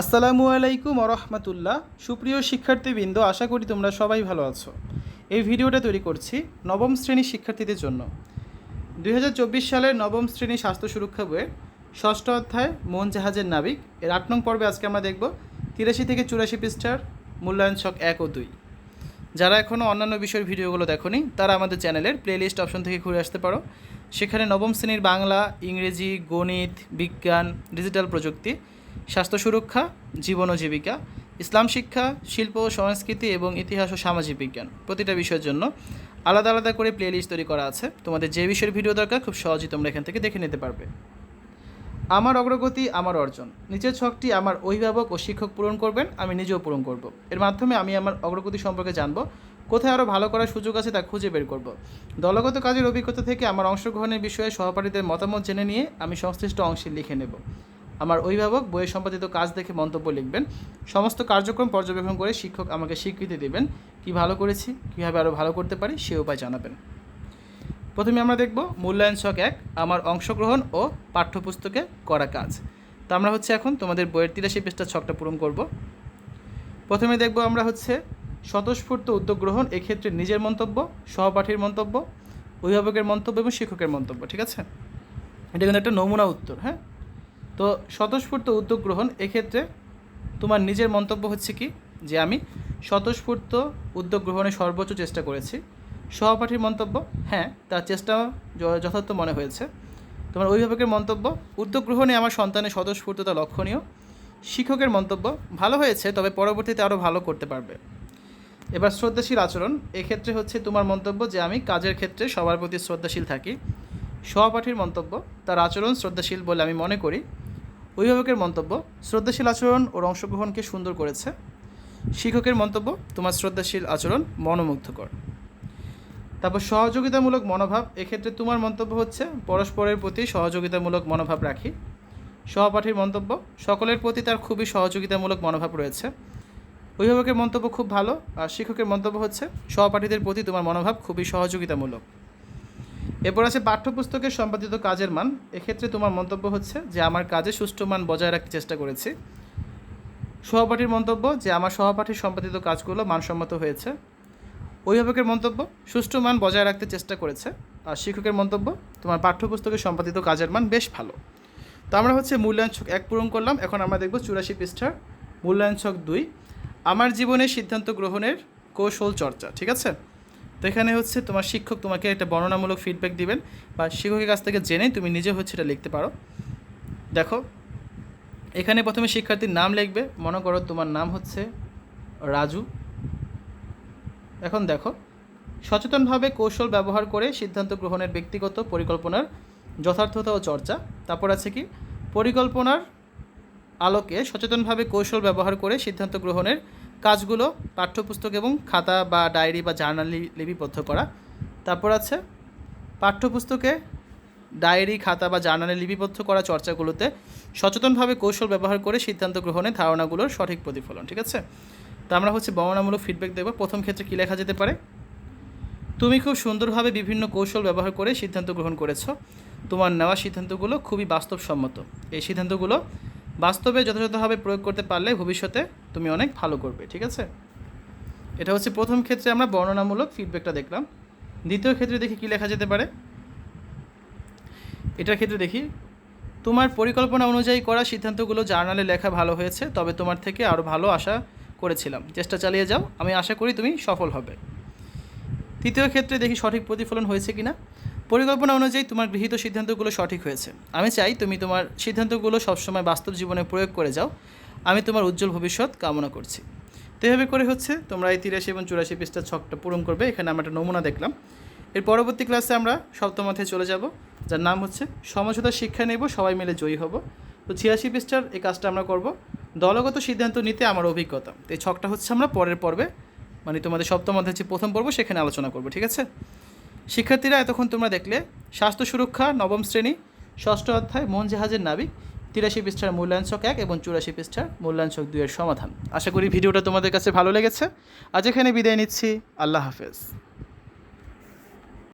আসসালামু আলাইকুম রহমতুল্লাহ সুপ্রিয় শিক্ষার্থীবৃন্দ, আশা করি তোমরা সবাই ভালো আছো। এই ভিডিওটা তৈরি করছি নবম শ্রেণির শিক্ষার্থীদের জন্য। দুই হাজার চব্বিশ সালের নবম শ্রেণি স্বাস্থ্য সুরক্ষা বইয়ের ষষ্ঠ অধ্যায়, মন জাহাজের নাবিক। এর আট নং পর্বে আজকে আমরা দেখব তিরাশি থেকে চুরাশি পৃষ্ঠার মূল্যায়ন ছক এক ও দুই। যারা এখনও অন্যান্য বিষয়ের ভিডিওগুলো দেখোনি, তারা আমাদের চ্যানেলের প্লেলিস্ট অপশন থেকে ঘুরে আসতে পারো। সেখানে নবম শ্রেণির বাংলা, ইংরেজি, গণিত, বিজ্ঞান ডিজিটাল প্রযুক্তি স্বাস্থ্য সুরক্ষা, জীবন ও জীবিকা, ইসলাম শিক্ষা, শিল্প ও সংস্কৃতি এবং ইতিহাস ও সামাজিক বিজ্ঞান প্রতিটা বিষয়ের জন্য আলাদা আলাদা করে প্লেলিস্ট তৈরি করা আছে। তোমাদের যে বিষয়ের ভিডিও দরকার, খুব সহজেই তোমরা এখান থেকে দেখে নিতে পারবে। আমার অগ্রগতি, আমার অর্জন। নিচের ছকটি আমার অভিভাবক ও শিক্ষক পূরণ করবেন, আমি নিজেও পূরণ করব। এর মাধ্যমে আমি আমার অগ্রগতি সম্পর্কে জানব, কোথায় আরও ভালো করার সুযোগ আছে তা খুঁজে বের করব। দলগত কাজের অভিজ্ঞতা থেকে আমার অংশগ্রহণের বিষয়ে সহপাঠীদের মতামত জেনে নিয়ে আমি সংশ্লিষ্ট অংশে লিখে নেব। আমার অভিভাবক বইয়ে সম্পাদিত কাজ দেখে মন্তব্য লিখবেন। সমস্ত কার্যক্রম পর্যবেক্ষণ করে শিক্ষক আমাকে স্বীকৃতি দেবেন। কি ভালো করেছি, কীভাবে আরও ভালো করতে পারি সে উপায় জানাবেন। প্রথমে আমরা দেখব মূল্যায়ন ছক এক, আমার অংশগ্রহণ ও পাঠ্যপুস্তকে করা কাজ। তো আমরা হচ্ছে এখন তোমাদের বইয়ের তিরাশি পৃষ্ঠা ছকটা পূরণ করব। প্রথমে দেখব আমরা হচ্ছে স্বতঃস্ফূর্ত উদ্যোগ গ্রহণ এক্ষেত্রে নিজের মন্তব্য, সহপাঠীর মন্তব্য, অভিভাবকের মন্তব্য এবং শিক্ষকের মন্তব্য, ঠিক আছে? এটা কিন্তু একটা নমুনা উত্তর হ্যাঁ? তো স্বতঃস্ফূর্ত উদ্যোগ গ্রহণ এক্ষেত্রে তোমার নিজের মন্তব্য হচ্ছে কি? যে আমি স্বতঃস্ফূর্ত উদ্যোগ গ্রহণে সর্বোচ্চ চেষ্টা করেছি। সহপাঠীর মন্তব্য হ্যাঁ তার চেষ্টা যথার্থ মনে হয়েছে। তোমার অভিভাবকের মন্তব্য উদ্যোগ গ্রহণে আমার সন্তানের স্বতঃস্ফূর্ততা লক্ষণীয়। শিক্ষকের মন্তব্য, ভালো হয়েছে, তবে পরবর্তীতে আরও ভালো করতে পারবে। এবার শ্রদ্ধাশীল আচরণ, এক্ষেত্রে হচ্ছে তোমার মন্তব্য যে আমি কাজের ক্ষেত্রে সবার প্রতি শ্রদ্ধাশীল থাকি। সহপাঠীর মন্তব্য, তার আচরণ শ্রদ্ধাশীল বলে আমি মনে করি। অভিভাবকের মন্তব্য, শ্রদ্ধাশীল আচরণ ওর অংশগ্রহণকে সুন্দর করেছে। শিক্ষকের মন্তব্য, তোমার শ্রদ্ধাশীল আচরণ মনোমুগ্ধকর। তারপর সহযোগিতামূলক মনোভাব, এক্ষেত্রে তোমার মন্তব্য হচ্ছে, পরস্পরের প্রতি সহযোগিতামূলক মনোভাব রাখি। সহপাঠীর মন্তব্য, সকলের প্রতি তার খুবই সহযোগিতামূলক মনোভাব রয়েছে। অভিভাবকের মন্তব্য খুব ভালো, আর শিক্ষকের মন্তব্য হচ্ছে, সহপাঠীদের প্রতি তোমার মনোভাব খুবই সহযোগিতামূলক। এরপর আছে পাঠ্যপুস্তকের সম্পাদিত কাজের মান। এক্ষেত্রে তোমার মন্তব্য হচ্ছে যে, আমার কাজে সুষ্ঠু মান বজায় রাখতে চেষ্টা করেছি। সহপাঠীর মন্তব্য যে, আমার সহপাঠীর সম্পাদিত কাজগুলো মানসম্মত হয়েছে। অভিভাবকের মন্তব্য, সুষ্ঠু মান বজায় রাখতে চেষ্টা করেছে। আর শিক্ষকের মন্তব্য, তোমার পাঠ্যপুস্তকে সম্পাদিত কাজের মান বেশ ভালো। তো আমরা হচ্ছে মূল্যায়ন ছক এক পূরণ করলাম। এখন আমরা দেখব চুরাশি পৃষ্ঠার মূল্যায়ন ছক দুই। আমার জীবনে সিদ্ধান্ত গ্রহণের কৌশল চর্চা। ঠিক আছে? তো এখানে হচ্ছে তোমার শিক্ষক তোমাকে একটা বর্ণনামূলক ফিডব্যাক দিবেন বা শিক্ষকের কাছ থেকে জেনে তুমি নিজে হচ্ছে এটা লিখতে পারো। দেখো, এখানে প্রথমে শিক্ষার্থীর নাম লিখবে, মনে করো তোমার নাম হচ্ছে রাজু। এখন দেখো, সচেতনভাবে কৌশল ব্যবহার করে সিদ্ধান্ত গ্রহণের ব্যক্তিগত পরিকল্পনার যথার্থতা ও চর্চা। তারপর আছে কি? পরিকল্পনার আলোকে সচেতনভাবে কৌশল ব্যবহার করে সিদ্ধান্ত গ্রহণের কাজগুলো, পাঠ্যপুস্তক এবং খাতা বা ডায়েরি বা জার্নাল লিপিবদ্ধ করা। তারপর আছে, পাঠ্যপুস্তকে ডায়েরি, খাতা বা জার্নালে লিপিবদ্ধ করা চর্চাগুলোতে সচেতনভাবে কৌশল ব্যবহার করে সিদ্ধান্ত গ্রহণে ধারণাগুলোর সঠিক প্রতিফলন, ঠিক আছে? তো আমরা হচ্ছে বর্ণনামূলক ফিডব্যাক দেবো। প্রথম ক্ষেত্রে কী লেখা যেতে পারে? তুমি খুব সুন্দরভাবে বিভিন্ন কৌশল ব্যবহার করে সিদ্ধান্ত গ্রহণ করেছ। তোমার নেওয়া সিদ্ধান্তগুলো খুবই বাস্তবসম্মত। এই সিদ্ধান্তগুলো বাস্তবে যথাযথভাবে প্রয়োগ করতে পারলে ভবিষ্যতে তুমি অনেক ভালো করবে, ঠিক আছে? এটা হচ্ছে প্রথম ক্ষেত্রে আমরা বর্ণনামূলক ফিডব্যাকটা দেখলাম। দ্বিতীয় ক্ষেত্রে দেখি কী লেখা যেতে পারে? এটার ক্ষেত্রে দেখি, তোমার পরিকল্পনা অনুযায়ী করা সিদ্ধান্তগুলো জার্নালে লেখা ভালো হয়েছে, তবে তোমার থেকে আরও ভালো আশা করেছিলাম। চেষ্টা চালিয়ে যাও, আমি আশা করি তুমি সফল হবে। তৃতীয় ক্ষেত্রে দেখি সঠিক প্রতিফলন হয়েছে কিনা? পরিকল্পনা অনুযায়ী তোমার গৃহীত সিদ্ধান্তগুলো সঠিক হয়েছে। আমি চাই তুমি তোমার সিদ্ধান্তগুলো সবসময় বাস্তব জীবনে প্রয়োগ করে যাও। আমি তোমার উজ্জ্বল ভবিষ্যৎ কামনা করছি। তো এভাবে করে হচ্ছে তোমরা এই তিরাশি এবং চুরাশি পৃষ্ঠার ছকটা পূরণ করবে। এখানে আমরা একটা নমুনা দেখলাম। এর পরবর্তী ক্লাসে আমরা সপ্তম অধ্যায়ে চলে যাব, যার নাম হচ্ছে সমঝোতা শিক্ষা নেব, সবাই মিলে জয়ী হব। তো ছিয়াশি পৃষ্ঠার এই কাজটা আমরা করব। দলগত সিদ্ধান্ত নিতে আমার অভিজ্ঞতা। এই ছকটা হচ্ছে আমরা পরের পর্বে মানে তোমাদের সপ্তম অধ্যায় যে প্রথম পর্ব, সেখানে আলোচনা করব, ঠিক আছে? শিক্ষার্থীরা এতক্ষণ তোমরা দেখলে, স্বাস্থ্য সুরক্ষা নবম শ্রেণি, ষষ্ঠ অধ্যায় মন জাহাজের নাবিক তিরাশি পৃষ্ঠার মূল্যাংশক এক এবং চুরাশি পৃষ্ঠার মূল্যাংশক দুইয়ের সমাধান। আশা করি ভিডিওটা তোমাদের কাছে ভালো লেগেছে। আজ এখানে বিদায় নিচ্ছি। আল্লাহ হাফেজ।